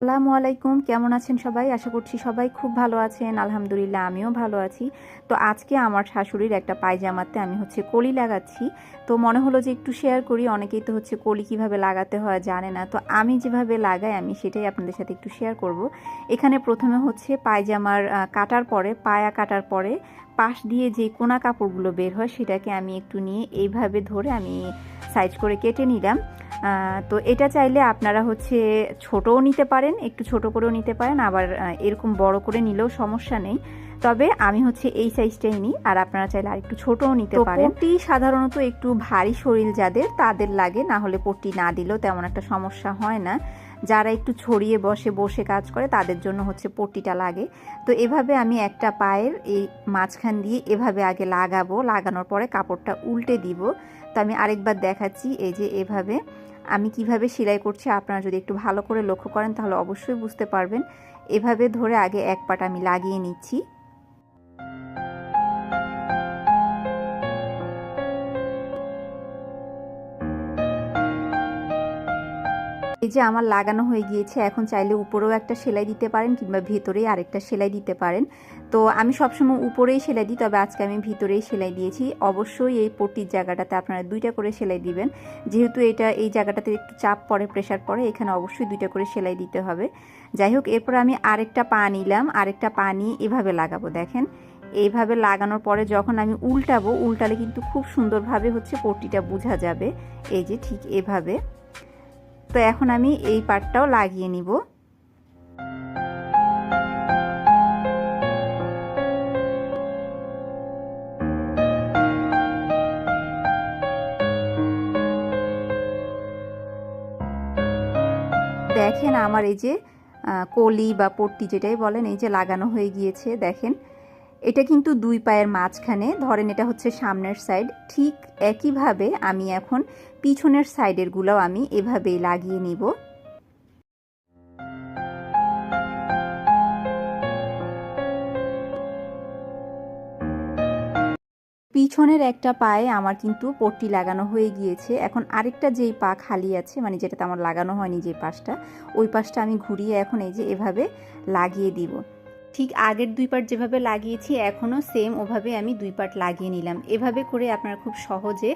আসসালামু আলাইকুম। কেমন আছেন সবাই? আশা করছি সবাই খুব ভালো আছেন। আলহামদুলিল্লাহ, আমিও ভালো আছি। তো আজকে আমার শাশুড়ির একটা পায়জামাতে আমি হচ্ছে কলি লাগাচ্ছি। তো মনে হলো যে একটু শেয়ার করি। অনেকেই তো হচ্ছে কলি কীভাবে লাগাতে হয় জানে না। তো আমি যেভাবে লাগাই, আমি সেটাই আপনাদের সাথে একটু শেয়ার করব। এখানে প্রথমে হচ্ছে পায়জামার কাটার পরে, পায়া কাটার পরে পাশ দিয়ে যে কোনা কাপড়গুলো বের হয়, সেটাকে আমি একটু নিয়ে এইভাবে ধরে আমি সাইজ করে কেটে নিলাম। তো এটা চাইলে আপনারা হচ্ছে ছোটও নিতে পারেন একটু ছোট করেও নিতে পারেন আবার এরকম বড় করে নিলেও সমস্যা নেই। তবে আমি হচ্ছে এই সাইজটাই নিই আর আপনারা চাইলে আর একটু ছোটও নিতে পারেন। পট্টি সাধারণত একটু ভারী শরীর যাদের তাদের লাগে না হলে পট্টি না দিলেও তেমন একটা সমস্যা হয় না। যারা একটু ছড়িয়ে বসে বসে কাজ করে, তাদের জন্য হচ্ছে পট্টিটা লাগে। তো এভাবে আমি একটা পায়ের এই মাঝখান দিয়ে এভাবে আগে লাগাবো। লাগানোর পরে কাপড়টা উল্টে দিব। তো আমি আরেকবার দেখাচ্ছি এই যে এভাবে। আমি কীভাবে সেলাই করছি আপনারা যদি একটু ভালো করে লক্ষ্য করেন, তাহলে অবশ্যই বুঝতে পারবেন। এভাবে ধরে আগে এক পাট আমি লাগিয়ে নিচ্ছি। এই যে আমার লাগানো হয়ে গিয়েছে, এখন চাইলে উপরেও একটা সেলাই দিতে পারেন কিংবা ভেতরেই আরেকটা সেলাই দিতে পারেন। তো আমি সবসময় উপরেই সেলাই দিই, তবে আজকে আমি ভিতরেই সেলাই দিয়েছি। অবশ্যই এই পট্টির জায়গাটাতে আপনারা দুইটা করে সেলাই দিবেন। যেহেতু এটা এই জায়গাটাতে একটু চাপ পড়ে প্রেশার পড়ে, এখানে অবশ্যই দুইটা করে সেলাই দিতে হবে। যাই হোক, এরপর আমি আরেকটা পা নিলাম। আরেকটা পা নিয়ে এভাবে লাগাবো, দেখেন। এইভাবে লাগানোর পরে যখন আমি উল্টাবো, উল্টালে কিন্তু খুব সুন্দরভাবে হচ্ছে পট্টিটা বোঝা যাবে। এই যে ঠিক এভাবে। তো এখন আমি এই পাটটাও লাগিয়ে নিব। দেখেন আমার এই যে কলি বা পট্টি যেটাই বলেন, এই যে লাগানো হয়ে গিয়েছে, দেখেন। এটা কিন্তু দুই পায়ের মাঝখানে, ধরেন এটা হচ্ছে সামনের সাইড ঠিক একইভাবে আমি এখন পিছনের সাইডের গুলোও আমি এভাবেই লাগিয়ে নিব। পিছনের একটা পায়ে আমার কিন্তু পট্টি লাগানো হয়ে গিয়েছে। এখন আরেকটা যেই পা খালি আছে মানে যেটাতে আমার লাগানো হয়নি যে পাশটা, ওই পাশটা আমি ঘুরিয়ে এখন এই যে এভাবে লাগিয়ে দিব। ঠিক আগের দুই পার্ট যেভাবে লাগিয়েছি, এখনও সেম ওভাবে আমি দুই পার্ট লাগিয়ে নিলাম। এভাবে করে আপনারা খুব সহজে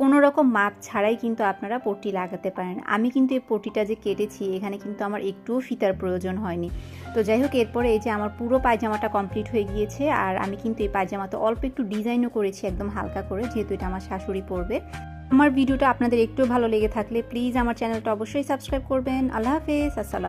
কোনো রকম মাপ ছাড়াই কিন্তু আপনারা পট্টি লাগাতে পারেন। আমি কিন্তু এই পট্টিটা যে কেটেছি, এখানে কিন্তু আমার একটুও ফিতার প্রয়োজন হয়নি। তো যাই হোক, এরপরে এই যে আমার পুরো পায়জামাটা কমপ্লিট হয়ে গিয়েছে, আর আমি কিন্তু এই পায়জামাতে অল্প একটু ডিজাইনও করেছি, একদম হালকা করে, যেহেতু এটা আমার শাশুড়ি পরবে। আমার ভিডিওটা আপনাদের একটু ভালো লেগে থাকলে প্লিজ আমার চ্যানেলটা অবশ্যই সাবস্ক্রাইব করবেন। আল্লাহ হাফেজ, আসসালাম